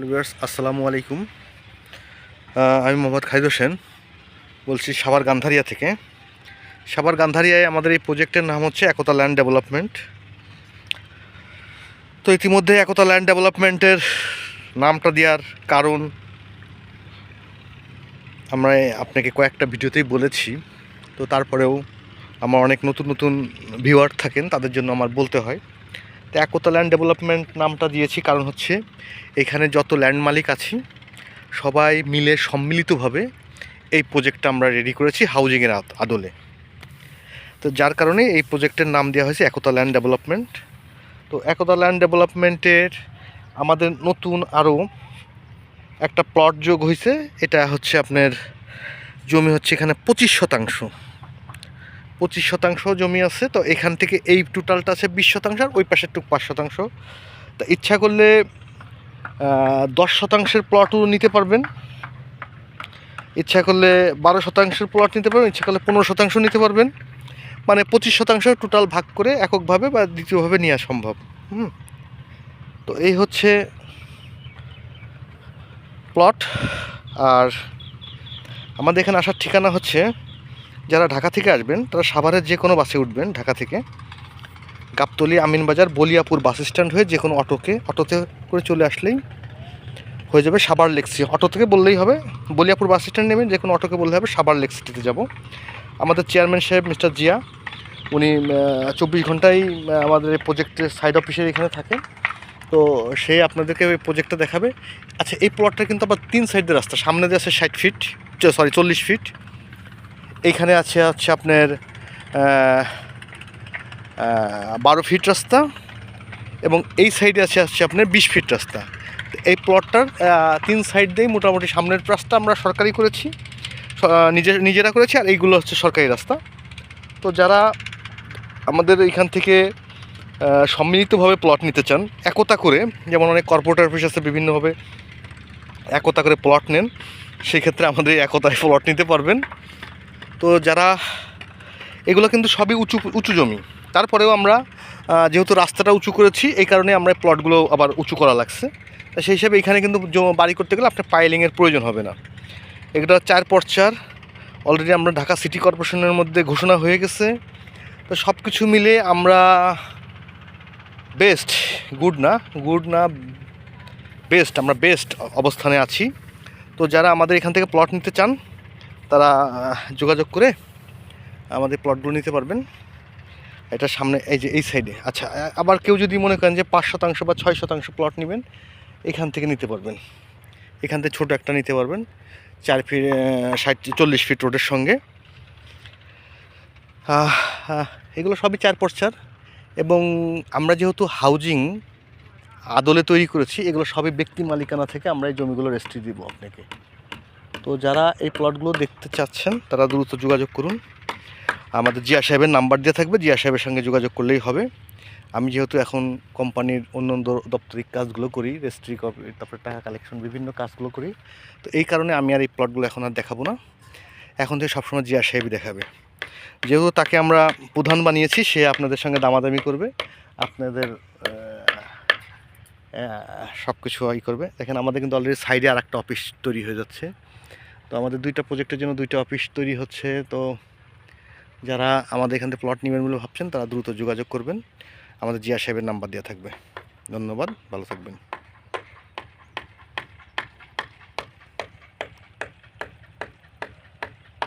Viewers, আসসালামু আলাইকুম। আমি মোহাম্মদ খাইদ হোসেন, বলছি সাবার গান্ধারিয়া থেকে। সাভার গান্ধারিয়ায় আমাদের এই প্রজেক্টের নাম হচ্ছে একতা ল্যান্ড ডেভেলপমেন্ট। তো ইতিমধ্যে একতা ল্যান্ড ডেভেলপমেন্টের নামটা দেওয়ার কারণ আমরা আপনাকে কয়েকটা ভিডিওতেই বলেছি। তো তারপরেও আমার অনেক নতুন নতুন ভিউয়ার থাকেন, তাদের জন্য আমার বলতে হয়। তো একতা ল্যান্ড ডেভেলপমেন্ট নামটা দিয়েছি, কারণ হচ্ছে এখানে যত ল্যান্ড মালিক আছি, সবাই মিলে সম্মিলিতভাবে এই প্রজেক্টটা আমরা রেডি করেছি হাউজিংয়ের আদলে। তো যার কারণে এই প্রজেক্টের নাম দেওয়া হয়েছে একতা ল্যান্ড ডেভেলপমেন্ট তো একতা ল্যান্ড ডেভেলপমেন্টের আমাদের নতুন আরও একটা প্লট যোগ হয়েছে এটা হচ্ছে আপনার জমি হচ্ছে এখানে পঁচিশ শতাংশ। পঁচিশ শতাংশ জমি আছে, তো এখান থেকে এই টোটালটা আছে বিশ শতাংশ আর ওই পাশের টুক পাঁচ শতাংশ। তা ইচ্ছা করলে দশ শতাংশের প্লটও নিতে পারবেন। ইচ্ছা করলে বারো শতাংশের প্লট নিতে পারবেন, ইচ্ছা করলে পনেরো শতাংশ নিতে পারবেন। মানে পঁচিশ শতাংশ টোটাল ভাগ করে এককভাবে বা দ্বিতীয়ভাবে নেওয়া সম্ভব। হুম। তো এই হচ্ছে প্লট আর আমাদের এখানে আসার ঠিকানা হচ্ছে যারা ঢাকা থেকে আসবেন, তারা সাভারের যে কোনো বাসে উঠবেন ঢাকা থেকে। গাবতলি আমিনবাজার বলিয়াপুর বাস স্ট্যান্ড হয়ে যে কোনো অটোকে, অটোতে করে চলে আসলেই হয়ে যাবে সাবার লেক্সি অটো থেকে বললেই হবে, বলিয়াপুর বাস স্ট্যান্ড নেবেন যে কোনো অটোকে বললে হবে সাবার লেক্সিটিতে যাব। আমাদের চেয়ারম্যান সাহেব মিস্টার জিয়া, উনি চব্বিশ ঘন্টাই আমাদের এই প্রজেক্টের সাইড অফিসের এখানে থাকেন। তো সে আপনাদেরকে ওই প্রজেক্টটা দেখাবে। আচ্ছা এই প্লটটা কিন্তু আবার তিন সাইডের রাস্তা, সামনে দিয়ে আছে ষাট ফিট সরি চল্লিশ ফিট এইখানে আছে হচ্ছে আপনার বারো ফিট রাস্তা এবং এই সাইডে আছে হচ্ছে আপনার বিশ ফিট রাস্তা। এই প্লটটার তিন সাইড দিয়েই মোটামুটি সামনের রাস্তা আমরা সরকারি করেছি নিজে, নিজেরা করেছি আর এইগুলো হচ্ছে সরকারি রাস্তা। তো যারা আমাদের এইখান থেকে সম্মিলিতভাবে প্লট নিতে চান, একতা করে, যেমন অনেক কর্পোরেট অফিস আছে বিভিন্নভাবে একতা করে প্লট নেন সেই ক্ষেত্রে আমাদের একতায় প্লট নিতে পারবেন। তো যারা, এগুলো কিন্তু সবই উঁচু উঁচু জমি। তারপরেও আমরা যেহেতু রাস্তাটা উঁচু করেছি, এই কারণে আমরা প্লটগুলো আবার উঁচু করা লাগছে। তা সেই হিসাবে এখানে কিন্তু বাড়ি করতে গেলে আপনার পাইলিংয়ের প্রয়োজন হবে না। এটা চার পর চার অলরেডি আমরা ঢাকা সিটি কর্পোরেশনের মধ্যে ঘোষণা হয়ে গেছে। তো সব কিছু মিলে আমরা বেস্ট গুড না গুড না বেস্ট আমরা বেস্ট অবস্থানে আছি। তো যারা আমাদের এখান থেকে প্লট নিতে চান তারা যোগাযোগ করে আমাদের প্লটগুলো নিতে পারবেন। এটা সামনে, এই যে এই সাইডে আচ্ছা আবার কেউ যদি মনে করেন যে পাঁচ শতাংশ বা ছয় শতাংশ প্লট নেবেন, এখান থেকে নিতে পারবেন। এখান থেকে ছোটো একটা নিতে পারবেন, চার ফিট ষাট, চল্লিশ ফিট রোডের সঙ্গে। এগুলো সবই চার পর চার এবং আমরা যেহেতু হাউজিং আদলে তৈরি করেছি, এগুলো সবই ব্যক্তি মালিকানা থেকে আমরা এই জমিগুলো রেস্ট্রি দিব আপনাকে। তো যারা এই প্লটগুলো দেখতে চাচ্ছেন, তারা দ্রুত যোগাযোগ করুন। আমাদের জিয়া সাহেবের নাম্বার দেওয়া থাকবে, জিয়া সাহেবের সঙ্গে যোগাযোগ করলেই হবে। আমি যেহেতু এখন কোম্পানির অন্য দপ্তরিক কাজগুলো করি রেজিস্ট্রি তারপরে টাকা কালেকশন বিভিন্ন কাজগুলো করি, তো এই কারণে আমি আর এই প্লটগুলো এখন আর দেখাবো না। এখন থেকে সবসময় জিয়া সাহেবই দেখাবে। যেহেতু তাকে আমরা প্রধান বানিয়েছি, সে আপনাদের সঙ্গে দামাদামি করবে, আপনাদের সব কিছু ই করবে। দেখেন আমাদের কিন্তু অলরেডি সাইডে আর একটা অফিস তৈরি হয়ে যাচ্ছে। তো আমাদের দুইটা প্রজেক্টের জন্য দুইটা অফিস তৈরি হচ্ছে। তো যারা আমাদের এখান থেকে প্লট নেবেন বলে ভাবছেন, তারা দ্রুত যোগাযোগ করবেন। আমাদের জিয়া সাহেবের নাম্বার দেওয়া থাকবে। ধন্যবাদ, ভালো থাকবেন।